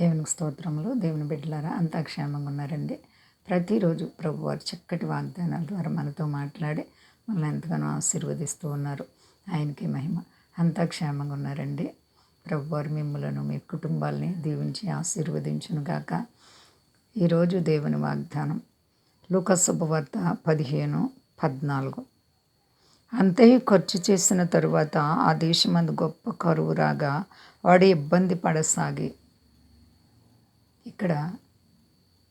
దేవునికి స్తోత్రములు. దేవుని బిడ్డలారా అంతా క్షేమంగా ఉన్నారండి. ప్రతిరోజు ప్రభు వారు చక్కటి వాగ్దానాల ద్వారా మనతో మాట్లాడి మనల్ని ఎంతగానో ఆశీర్వదిస్తూ ఉన్నారు. ఆయనకి మహిమ. అంతా క్షేమంగా ఉన్నారండి. ప్రభు వారు మిమ్మలను మీ కుటుంబాలని దీవించి ఆశీర్వదించును గాక. ఈరోజు దేవుని వాగ్దానం లుకశుభవార్త పదిహేను పద్నాలుగు. అంతయు ఖర్చు చేసిన తరువాత ఆ దేశమందు గొప్ప కరువు రాగా వాడు ఇబ్బంది పడసాగి ఇక్కడ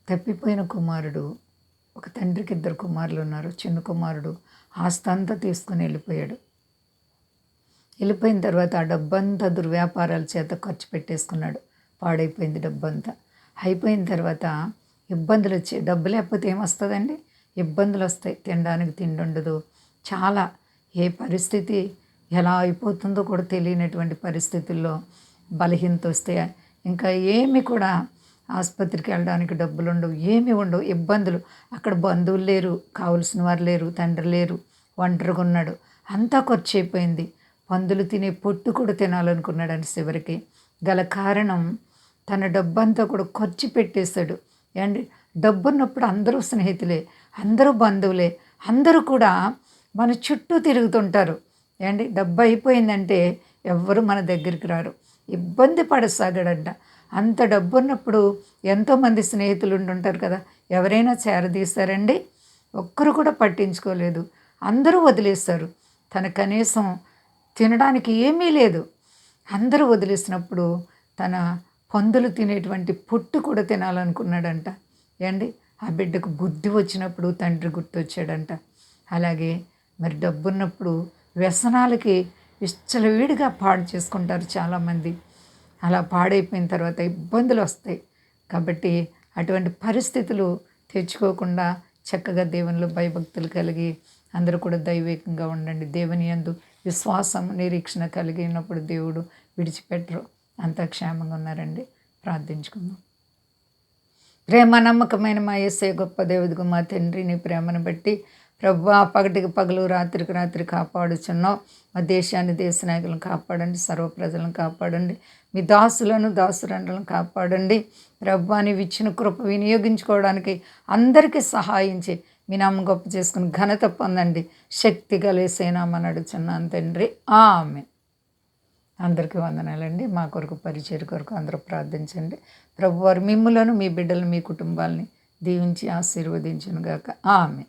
తప్పిపోయిన కుమారుడు ఒక తండ్రికి ఇద్దరు కుమారులు ఉన్నారు. చిన్న కుమారుడు ఆస్తంతా తీసుకుని వెళ్ళిపోయాడు. వెళ్ళిపోయిన తర్వాత ఆ డబ్బంతా దుర్వ్యాపారాల చేత ఖర్చు పెట్టేసుకున్నాడు. పాడైపోయింది డబ్బంతా. అయిపోయిన తర్వాత ఇబ్బందులు వచ్చాయి డబ్బు లేకపోతే ఏమొస్తుందండి? ఇబ్బందులు వస్తాయి. తినడానికి తిండి ఉండదు. చాలా ఏ పరిస్థితి ఎలా అయిపోతుందో కూడా తెలియనటువంటి పరిస్థితుల్లో బలహీనత వస్తే ఇంకా ఏమి కూడా ఆసుపత్రికి వెళ్ళడానికి డబ్బులు ఉండవు ఏమి ఉండవు ఇబ్బందులు. అక్కడ బంధువులు లేరు కావలసిన వారు లేరు తండ్రి లేరు ఒంటరిగా ఉన్నాడు. అంతా ఖర్చు అయిపోయింది. పందులు తినే పొట్టు కూడా తినాలనుకున్నాడు చివరికి. గల కారణం తన డబ్బంతా కూడా ఖర్చు పెట్టేశాడు. ఏంటి డబ్బున్నప్పుడు అందరూ స్నేహితులే అందరూ బంధువులే అందరూ కూడా మన చుట్టూ తిరుగుతుంటారు. ఏంటి డబ్బు అయిపోయిందంటే ఎవ్వరు మన దగ్గరికి రారు. ఇబ్బంది పడసాగాడంట. అంత డబ్బు ఉన్నప్పుడు ఎంతోమంది స్నేహితులు ఉండుంటారు కదా ఎవరైనా చేరదీస్తారండి? ఒక్కరు కూడా పట్టించుకోలేదు. అందరూ వదిలేస్తారు. తన కనీసం తినడానికి ఏమీ లేదు. అందరూ వదిలేసినప్పుడు తన పందులు తినేటువంటి పొట్టు కూడా తినాలనుకున్నాడంట. ఏండి? ఆ బిడ్డకు బుద్ధి వచ్చినప్పుడు తండ్రి గుర్తొచ్చాడంట. అలాగే మరి డబ్బున్నప్పుడు వ్యసనాలకి విచ్చలవిడిగా పాడు చేసుకుంటారు చాలామంది. అలా పాడైపోయిన తర్వాత ఇబ్బందులు వస్తాయి. కాబట్టి అటువంటి పరిస్థితులు తెచ్చుకోకుండా చక్కగా దేవునిలో భయభక్తులు కలిగి అందరూ కూడా దైవేకంగా ఉండండి. దేవుని యందు విశ్వాసం నిరీక్షణ కలిగినప్పుడు దేవుడు విడిచిపెట్టరు. అంతా క్షేమంగా ఉన్నారండి. ప్రార్థించుకుందాం. ప్రేమ నమ్మకమైన మా ఏసే గొప్ప దేవుడికి మా తండ్రిని ప్రేమను బట్టి ప్రభు పగటికి పగలు రాత్రికి రాత్రి కాపాడుచున్నావు మా దేశాన్ని దేశ నాయకులను కాపాడండి సర్వ ప్రజలను కాపాడండి. మీ దాసులను దాసురండలను కాపాడండి. ప్రభు అని ఇచ్చిన కృప వినియోగించుకోవడానికి అందరికీ సహాయించి మీ నామం గొప్ప చేసుకుని ఘనత పొందండి. శక్తి కలిసేనామని అడుగుచున్నాను తండ్రి. ఆమె అందరికీ వందనాలండి. మా కొరకు పరిచయ కొరకు అందరూ ప్రార్థించండి. ప్రభువారు మిమ్ములను మీ బిడ్డలు మీ కుటుంబాలని దీవించి ఆశీర్వదించును గాక ఆమె